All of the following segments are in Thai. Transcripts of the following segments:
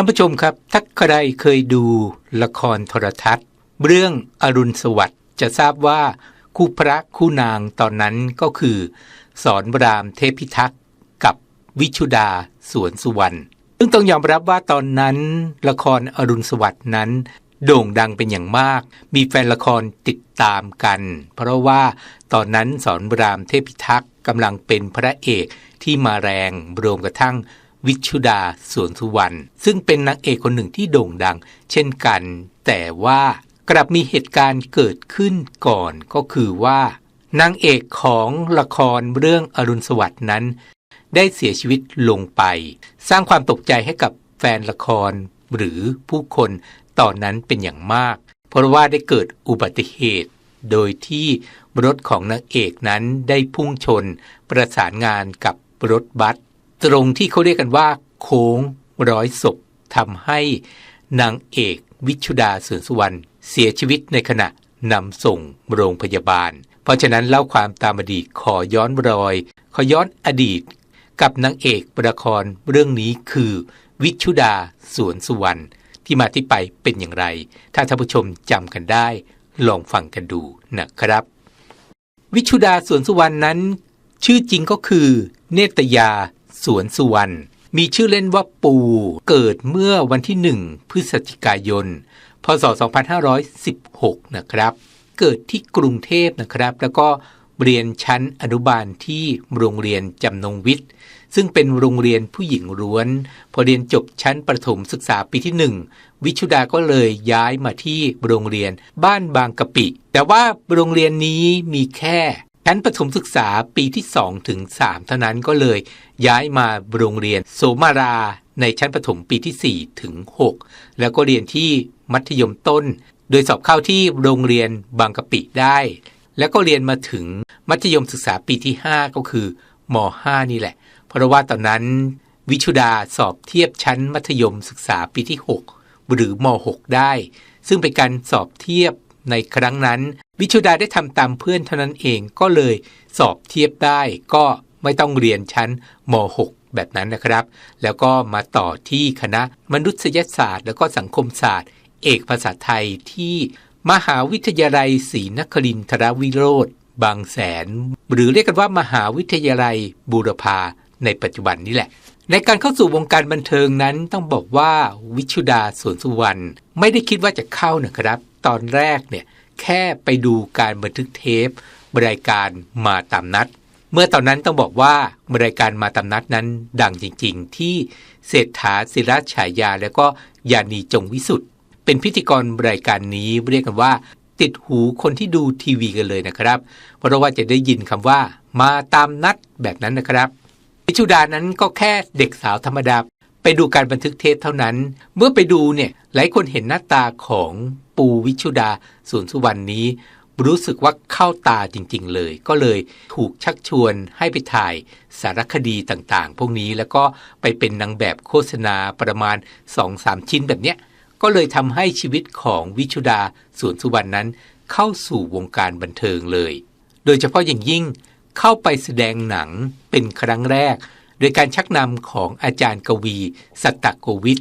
ท่านผู้ชมครับ ถ้าใครเคยดูละครโทรทัศน์ เรื่องอรุณสวัสดิ์จะทราบว่าคู่พระคู่นางตอนนั้นก็คือ สอนรามเทพิทักษ์กับวิชุดาสวนสุวรรณซึ่งต้องยอมรับว่าตอนนั้น ละครอรุณสวัสดิ์นั้น โด่งดังเป็นอย่างมาก มีแฟนละครติดตามกัน เพราะว่าตอนนั้นสอนรามเทพิทักษ์กำลังเป็นพระเอกที่มาแรงรวมกระทั่ง วิชุดาสวนสุวรรณซึ่งเป็นนางเอกคนหนึ่งที่โด่งดัง เช่นกัน แต่ว่ากลับมีเหตุการณ์เกิดขึ้นก่อนก็คือว่านางเอกของละครเรื่องอรุณสวัสดิ์นั้น ได้เสียชีวิตลงไป สร้างความตกใจให้กับแฟนละครหรือผู้คนตอนนั้นเป็นอย่างมาก เพราะว่าได้เกิดอุบัติเหตุ โดยที่รถของนางเอกนั้นได้พุ่งชน ประสานงานกับรถบัส ตรงที่เขาเรียกกันว่า โค้งร้อยศพทำให้นางเอกวิชุดาเสือสุวรรณเสียชีวิตในขณะนำส่งโรงพยาบาล เพราะฉะนั้นเล่าความตามอดีตขอย้อนรอย ขอย้อนอดีต กับนางเอกละครเรื่องนี้คือ วิชุดาสวนสุวรรณที่มาที่ไปเป็นอย่างไร ถ้าท่านผู้ชมจำกันได้ ลองฟังกันดูนะครับ วิชุดาสวนสุวรรณนั้น ชื่อจริงก็คือ เนตยา สวนสุวรรณมีชื่อเล่นว่าปูเกิดเมื่อวันที่หนึ่งพฤศจิกายน พศ 2516 นะครับ เกิดที่กรุงเทพนะครับ แล้วก็เรียนชั้นอนุบาลที่โรงเรียนจำนงวิทย์ ซึ่งเป็นโรงเรียนผู้หญิงล้วน พอเรียนจบชั้นประถมศึกษาปีที่หนึ่งวิชุดาก็เลยย้ายมาที่โรงเรียนบ้านบางกะปิ แต่ว่าโรงเรียนนี้มีแค่ ชั้นประถมศึกษาปีที่ 2 ถึง 3 เท่านั้นก็เลยย้ายมาโรงเรียนโสมาราในชั้นประถมปีที่ 4 ถึง 6 แล้วก็เรียนที่มัธยมต้น โดยสอบเข้าที่โรงเรียนบางกะปิได้ แล้วก็เรียนมาถึงมัธยมศึกษาปีที่ 5 ก็คือม 5 นี่แหละ เพราะว่าตอนนั้นวิชุดาสอบเทียบชั้นมัธยมศึกษาปีที่ 6 หรือม 6 ได้ ซึ่งเป็นการสอบเทียบในครั้งนั้น วิชุดาได้ทำตามเพื่อนเท่านั้นเองก็เลยสอบเทียบได้ก็ไม่ต้องเรียนชั้นม .6 แบบนั้นนะครับ แล้วก็มาต่อที่คณะมนุษยศาสตร์ แล้วก็สังคมศาสตร์ เอกภาษาไทยที่มหาวิทยาลัยศรีนครินทรวิโรธบางแสน หรือเรียกกันว่ามหาวิทยาลัยบูรพาในปัจจุบันนี้แหละ ในการเข้าสู่วงการบันเทิงนั้นต้องบอกว่าวิชุดาสวนสุวรรณไม่ได้คิดว่าจะเข้านะครับ ตอนแรกเนี่ย แค่ไปดูการบันทึกเทปรายการมาตามนัด เมื่อตอนนั้นต้องบอกว่ารายการมาตามนัดนั้นดังจริงๆ ที่เศรษฐาศิรัชฉายา แล้วก็ยานีจงวิสุทธ์เป็นพิธีกรรายการนี้เรียกกันว่า ติดหูคนที่ดูทีวีกันเลยนะครับ เพราะว่าจะได้ยินคำว่า มาตามนัดแบบนั้นนะครับพิชุดานั้นก็แค่เด็กสาวธรรมดาไปดูการบันทึกเทปเท่านั้น เมื่อไปดูเนี่ยหลายคนเห็นหน้าตาของ ปูวิชุดาสวนสุวรรณนี้ รู้สึกว่าเข้าตาจริง ๆ เลย ก็เลยถูกชักชวนให้ไปถ่ายสารคดีต่างๆ พวกนี้แล้วก็ไปเป็นนางแบบโฆษณาประมาณ 2-3 ชิ้นแบบเนี้ยก็เลยทำให้ชีวิตของวิชุดาสวนสุวรรณนั้น เข้าสู่วงการบันเทิงเลย โดยเฉพาะอย่างยิ่งเข้าไปแสดงหนังเป็นครั้งแรก โดยการชักนำของอาจารย์กวี สัตตโกวิท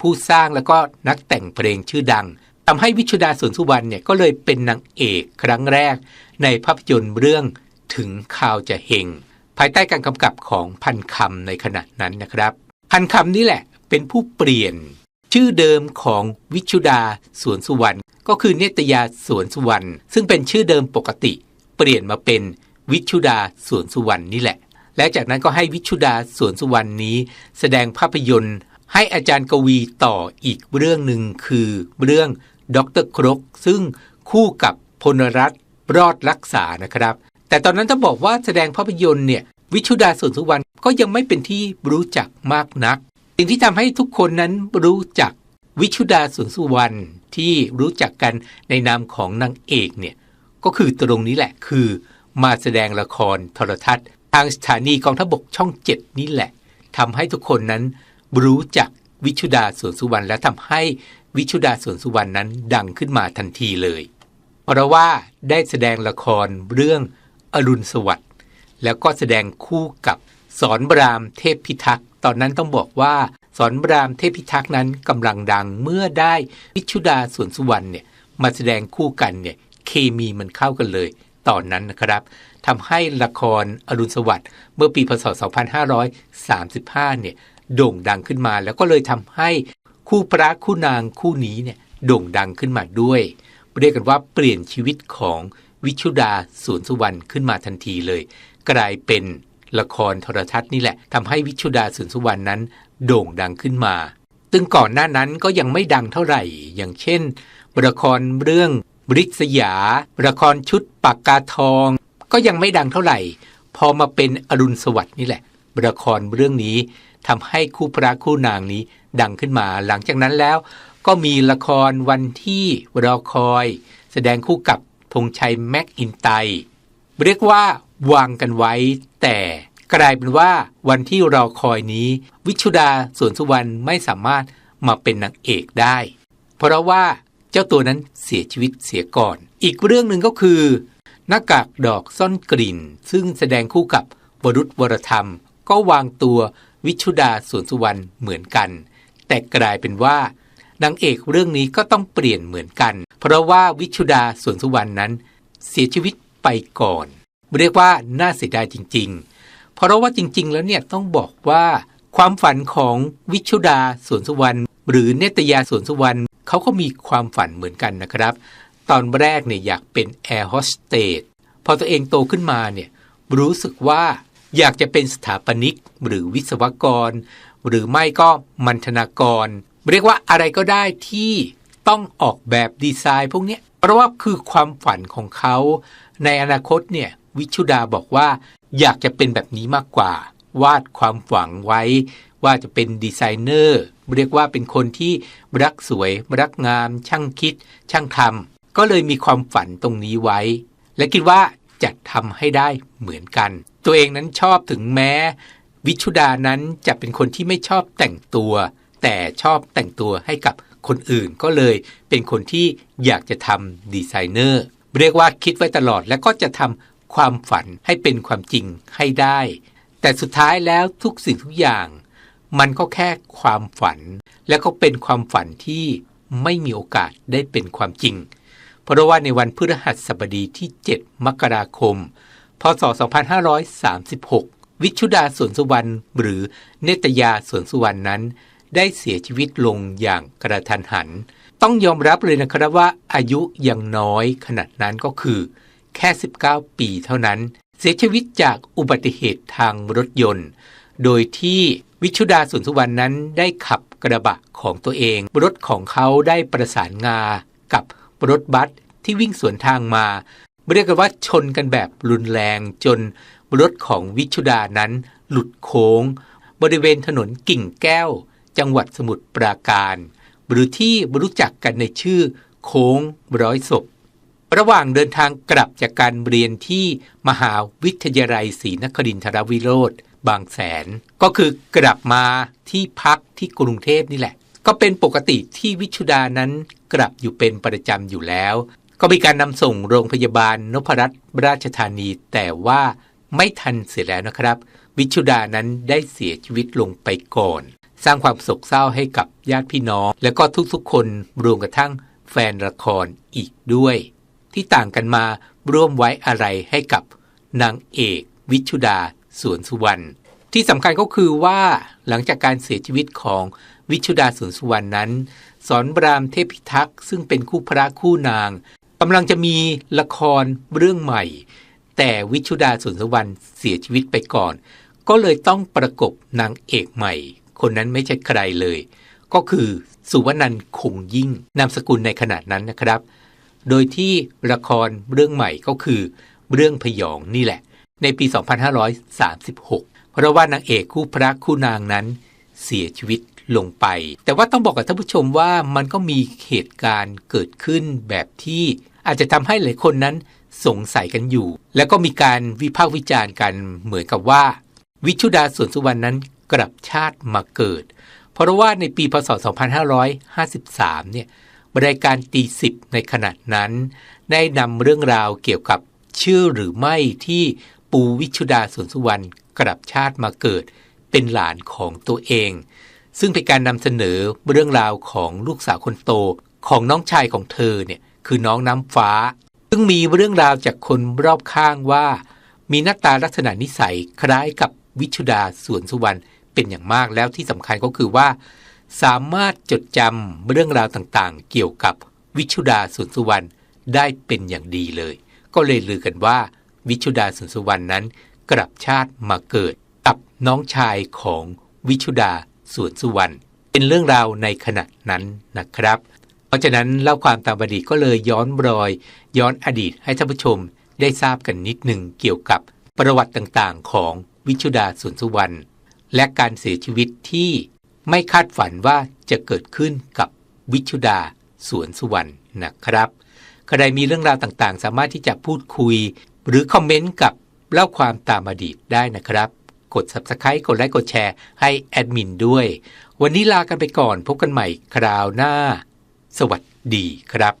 ผู้สร้างแล้วก็นักแต่งเพลงชื่อดัง ทำให้วิชุดาสวนสุวรรณเนี่ยก็เลยเป็นนางเอกครั้งแรก ในภาพยนตร์เรื่องถึงข่าวจะเฮงภายใต้การกำกับของพันคำในขณะนั้นนะครับ พันคำนี่แหละเป็นผู้เปลี่ยน ชื่อเดิมของวิชุดาสวนสุวรรณก็คือเนตยาสวนสุวรรณซึ่งเป็นชื่อเดิมปกติ เปลี่ยนมาเป็นวิชุดาสวนสุวรรณนี่แหละ และจากนั้นก็ให้วิชุดาสวนสุวรรณนี้ แสดงภาพยนตร์ ให้อาจารย์กวีต่ออีกเรื่องหนึ่งคือเรื่อง ดรครก ซึ่งคู่กับพลรัตรอดรักษานะครับ แต่ตอนนั้นต้องบอกว่าแสดงภาพยนตร์เนี่ยวิชุดาสวนสุวรรณก็ยังไม่เป็นที่รู้จักมากนัก สิ่งที่ทำให้ทุกคนนั้นรู้จักวิชุดาสวนสุวรรณที่รู้จักกันในนามของนางเอกเนี่ยก็คือตรงนี้แหละคือมาแสดงละครโทรทัศน์ ทางสถานีกองทัพบกช่องเจ็ดนี่แหละทำให้ทุกคนนั้นรู้จักวิชุดาสวนสุวรรณและทำให้ วิชุดาสวนสุวรรณนั้นดังขึ้นมาทันทีเลยเพราะว่าได้แสดงละครเรื่องอรุณสวัสดิ์แล้วก็แสดงคู่กับสอนบรามเทพพิทักษ์ตอนนั้นต้องบอกว่าสอนบรามเทพิทักษ์นั้นกำลังดังเมื่อได้วิชุดาสวนสุวรรณเนี่ยมาแสดงคู่กันเนี่ยเคมีมันเข้ากันเลย ตอนนั้นนะครับทำให้ละครอรุณสวัสดิ์เมื่อปีพศ 2535 เนี่ยโด่งดังขึ้นมา แล้วก็เลยทำให้ คู่พระคู่นางคู่นี้เนี่ยโด่งดังขึ้นมาด้วย เรียกกันว่าเปลี่ยนชีวิตของวิชุดาสวนสุวรรณขึ้นมาทันทีเลย กลายเป็นละครโทรทัศน์นี่แหละทำให้วิชุดาสวนสุวรรณนั้น โด่งดังขึ้นมาซึ่งก่อนหน้านั้นก็ยังไม่ดังเท่าไหร่ อย่างเช่นละครเรื่องบริษยาละครชุดปากกาทอง ก็ยังไม่ดังเท่าไหร่ พอมาเป็นอรุณสวัสดิ์นี่แหละละครเรื่องนี้ ทำให้คู่พระคู่นางนี้ดังขึ้นมา หลังจากนั้นแล้วก็มีละครวันที่รอคอย แสดงคู่กับธงชัยแม็กอินไต เรียกว่าวางกันไว้ แต่กลายเป็นว่าวันที่รอคอยนี้ วิชุดาสวนสุวรรณไม่สามารถมาเป็นนางเอกได้ เพราะว่าเจ้าตัวนั้นเสียชีวิตเสียก่อน อีกเรื่องหนึ่งก็คือหน้ากากดอกซ่อนกลิ่น ซึ่งแสดงคู่กับวรุษวรธรรม ก็วางตัว วิชุดาสวนสุวรรณเหมือนกัน แต่กลายเป็นว่านางเอกเรื่องนี้ก็ต้องเปลี่ยนเหมือนกัน เพราะว่าวิชุดาสวนสุวรรณนั้น เสียชีวิตไปก่อน เรียกว่าน่าเสียดายจริง ๆ เพราะว่าจริง ๆ แล้วเนี่ยต้องบอกว่า ความฝันของวิชุดาสวนสุวรรณหรือเนตยาสวนสุวรรณเขาก็มีความฝันเหมือนกันนะครับ ตอนแรกเนี่ยอยากเป็นแอร์โฮสเตสพอตัวเองโตขึ้นมาเนี่ยรู้สึกว่า อยากจะเป็นสถาปนิก หรือวิศวกร หรือไม่ก็มันธนากร เรียกว่าอะไรก็ได้ที่ต้องออกแบบดีไซน์พวกนี้เพราะว่าคือความฝันของเขา ในอนาคตเนี่ยวิชุดาบอกว่าอยากจะเป็นแบบนี้มากกว่า วาดความหวังไว้ ว่าจะเป็นดีไซเนอร์เรียกว่าเป็นคนที่รักสวย รักงาม ช่างคิด ช่างทำก็เลยมีความฝันตรงนี้ไว้ และคิดว่าจะทำให้ได้เหมือนกัน ตัวเองนั้นชอบถึงแม้ วิชุดานั้นจะเป็นคนที่ไม่ชอบแต่งตัว แต่ชอบแต่งตัวให้กับคนอื่นก็เลยเป็นคนที่อยากจะทำดีไซเนอร์เรียกว่าคิดไว้ตลอดและก็จะทำความฝันให้เป็นความจริงให้ได้ แต่สุดท้ายแล้วทุกสิ่งทุกอย่าง มันก็แค่ความฝัน และก็เป็นความฝันที่ไม่มีโอกาสได้เป็นความจริง เพราะว่าในวันพฤหัสบดีที่ 7 มกราคม พศ 2536 วิชุดาสวนสุวรรณหรือเนตยาสวนสุวรรณนั้น ได้เสียชีวิตลงอย่างกระทันหัน ต้องยอมรับเลยนะครับว่าอายุยังน้อยขนาดนั้นก็คือ แค่ 19 ปีเท่านั้น เสียชีวิตจากอุบัติเหตุทางรถยนต์ โดยที่วิชุดาสวนสุวรรณนั้นได้ขับกระบะของตัวเอง รถของเขาได้ประสานงากับรถบัสที่วิ่งสวนทางมา เรียกกันว่าชนกันแบบรุนแรงจนรถของวิชุดานั้นหลุดโค้ง บริเวณถนนกิ่งแก้ว จังหวัดสมุทรปราการ หรือที่รู้จักกันในชื่อ โค้งร้อยศพ ระหว่างเดินทางกลับจากการเรียนที่มหาวิทยาลัยศรีนครินทรวิโรธบางแสน ก็คือกลับมาที่พักที่กรุงเทพนี่แหละ ก็เป็นปกติที่วิชุดานั้นกลับอยู่เป็นประจำอยู่แล้ว ก็มีการนำส่งโรงพยาบาลนพรัตน์ราชธานี แต่ว่าไม่ทันเสียแล้วนะครับ วิชุดานั้นได้เสียชีวิตลงไปก่อน สร้างความโศกเศร้าให้กับญาติพี่น้อง และก็ทุกๆ คนรวมกระทั่งแฟนละครอีกด้วย ที่ต่างกันมาร่วมไว้อะไรให้กับนางเอกวิชุดาสวนสุวรรณที่สำคัญก็คือว่าหลังจากการเสียชีวิตของวิชุดาสวนสุวรรณนั้น สอนบรามเทพิทักษ์ซึ่งเป็นคู่พระคู่นาง กำลังจะมีละครเรื่องใหม่ แต่วิชุดาสวนสุวรรณเสียชีวิตไปก่อน ก็เลยต้องประกบนางเอกใหม่ คนนั้นไม่ใช่ใครเลย ก็คือสุวรรณคงยิ่งนามสกุลในขณะนั้นนะครับ โดยที่ละครเรื่องใหม่ก็คือ เรื่องพยองนี่แหละ ในปี 2536 เพราะว่านางเอกคู่พระคู่นางนั้นเสียชีวิต ลงไป แต่ว่าต้องบอกกับท่านผู้ชมว่ามันก็มีเหตุการณ์เกิดขึ้นแบบที่อาจจะทำให้หลายคนนั้นสงสัยกันอยู่ แล้วก็มีการวิพากษ์วิจารณ์กันเหมือนกับว่า วิชุดาสวนสุวรรณนั้นกลับชาติมาเกิด เพราะว่าในปีพศ 2553 เนี่ยรายการตีสิบในขณะนั้น ได้นำเรื่องราวเกี่ยวกับชื่อหรือไม่ที่ปูวิชุดาสวนสุวรรณกลับชาติมาเกิด เป็นหลานของตัวเอง ซึ่งเป็นการนำเสนอเรื่องราวของลูกสาวคนโตของน้องชายของเธอเนี่ยคือน้องน้ำฟ้า ซึ่งมีเรื่องราวจากคนรอบข้างว่า มีหน้าตาลักษณะนิสัยคล้ายกับวิชุดาสวนสุวรรณเป็นอย่างมากแล้วที่สำคัญก็คือว่า สามารถจดจำเรื่องราวต่างๆ เกี่ยวกับวิชุดาสวนสุวรรณได้เป็นอย่างดีเลย ก็เลยลือกันว่า วิชุดาสวนสุวรรณนั้น กลับชาติมาเกิดกับน้องชายของวิชุดา สวนสุวรรณเป็นเรื่องราวในขณะนั้นนะครับ เพราะฉะนั้นเล่าความตามอดีตก็เลยย้อนรอย ย้อนอดีตให้ท่านผู้ชมได้ทราบกันนิดหนึ่งเกี่ยวกับประวัติต่างๆ ของวิชุดาสวนสุวรรณและการเสียชีวิตที่ไม่คาดฝันว่าจะเกิดขึ้นกับวิชุดาสวนสุวรรณนะครับใครมีเรื่องราวต่างๆ สามารถที่จะพูดคุย หรือคอมเมนต์กับเล่าความตามอดีตได้นะครับ กด subscribe กดไลค์กดแชร์ให้แอดมินด้วย วันนี้ลากันไปก่อนพบกันใหม่คราวหน้า สวัสดีครับ